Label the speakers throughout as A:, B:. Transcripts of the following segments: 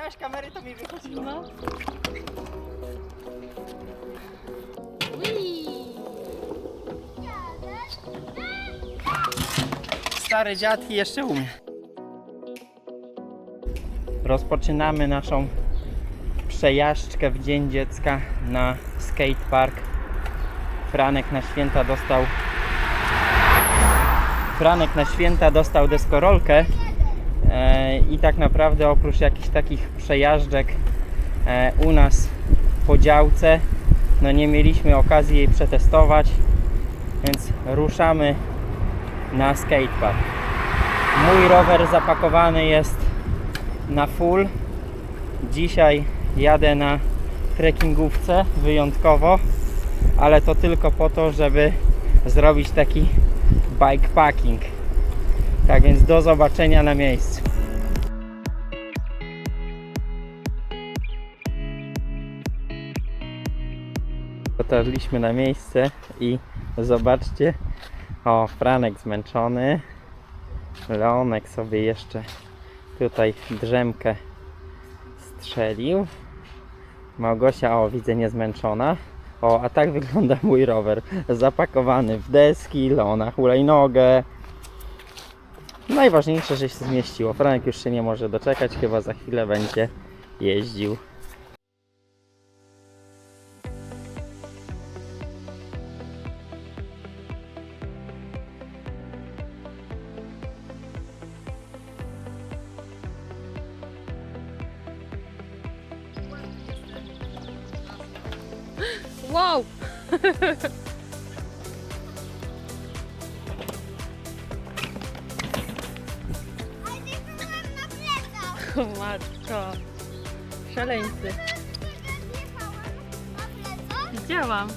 A: miałeś kamery, to mi wychodziło.
B: No.
A: Stary dziad i jeszcze umie. Rozpoczynamy naszą przejażdżkę w Dzień Dziecka na skatepark. Franek na święta dostał Franek na święta dostał deskorolkę i tak naprawdę oprócz jakichś takich przejażdżek e, u nas po działce no nie mieliśmy okazji jej przetestować więc ruszamy na skatepark. Mój rower zapakowany jest na full. Dzisiaj jadę na trekkingówce wyjątkowo, ale to tylko po to, żeby zrobić taki bikepacking. Tak więc do zobaczenia na miejscu. Dotarliśmy na miejsce i zobaczcie, o, Franek zmęczony. Leonek sobie jeszcze tutaj drzemkę strzelił. Małgosia, o, widzę, niezmęczona. O, a tak wygląda mój rower. Zapakowany w deski, Leona hulajnogę. Najważniejsze, że się zmieściło. Franek już się nie może doczekać, chyba za chwilę będzie jeździł.
B: Wow! matko. Szaleńcy. Widziałam.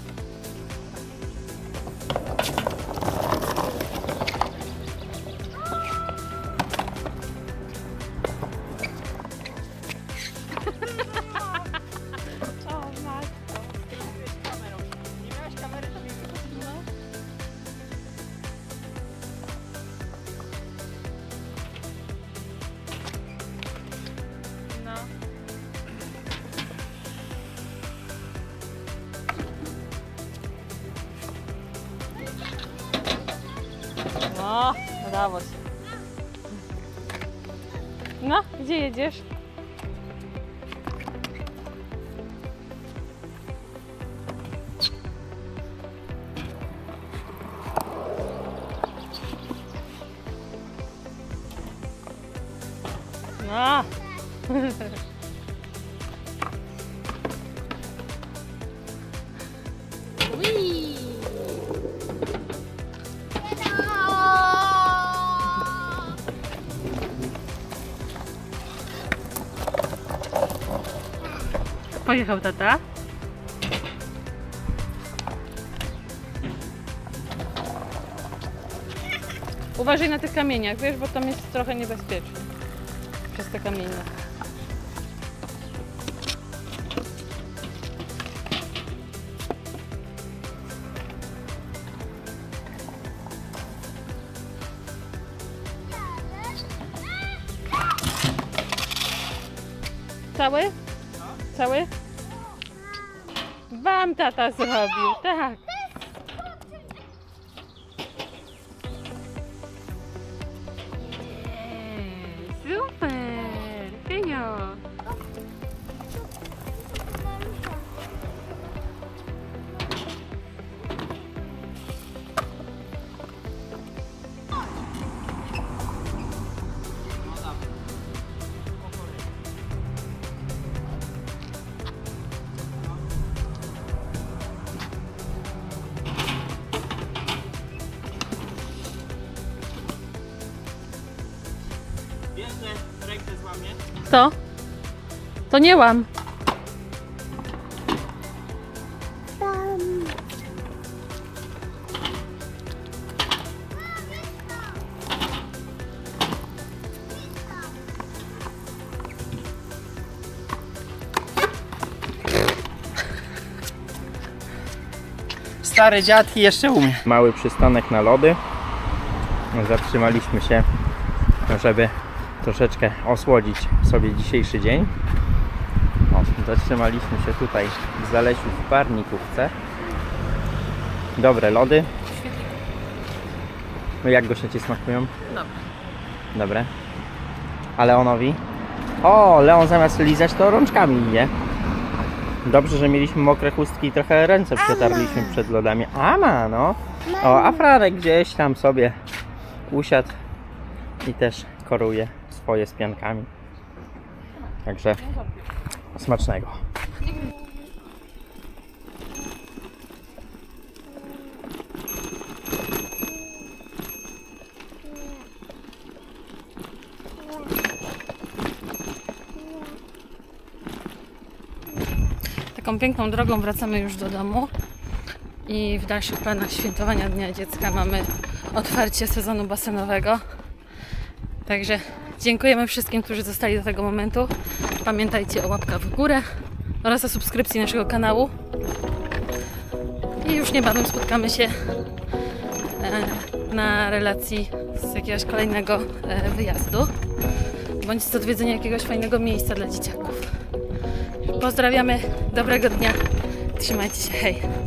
B: No, udało się. No, gdzie jedziesz? No. Pojechał tata. Uważaj na tych kamieniach, wiesz, bo tam jest trochę niebezpiecznie. Przez te kamienie. Cały? Cały? Wam tata zrobił, tak. Co? To nie łam.
A: Stary dziad i jeszcze umie. Mały przystanek na lody. Zatrzymaliśmy się, żeby troszeczkę osłodzić sobie dzisiejszy dzień. O, zatrzymaliśmy się tutaj w Zalesiu w Parnikówce. Dobre lody. No jak goście Ci smakują?
B: Dobra.
A: Dobre. A Leonowi? O, Leon zamiast lizać to rączkami je. Dobrze, że mieliśmy mokre chustki i trochę ręce przetarliśmy przed lodami. Ama, no. O, a Franek gdzieś tam sobie usiadł i też koruje swoje z piankami. Także smacznego.
B: Taką piękną drogą wracamy już do domu i w dalszych planach świętowania Dnia Dziecka mamy otwarcie sezonu basenowego. Także dziękujemy wszystkim, którzy zostali do tego momentu. Pamiętajcie o łapkach w górę oraz o subskrypcji naszego kanału. I już niebawem spotkamy się e, na relacji z jakiegoś kolejnego e, wyjazdu bądź z odwiedzenia jakiegoś fajnego miejsca dla dzieciaków. Pozdrawiamy, dobrego dnia, trzymajcie się, hej!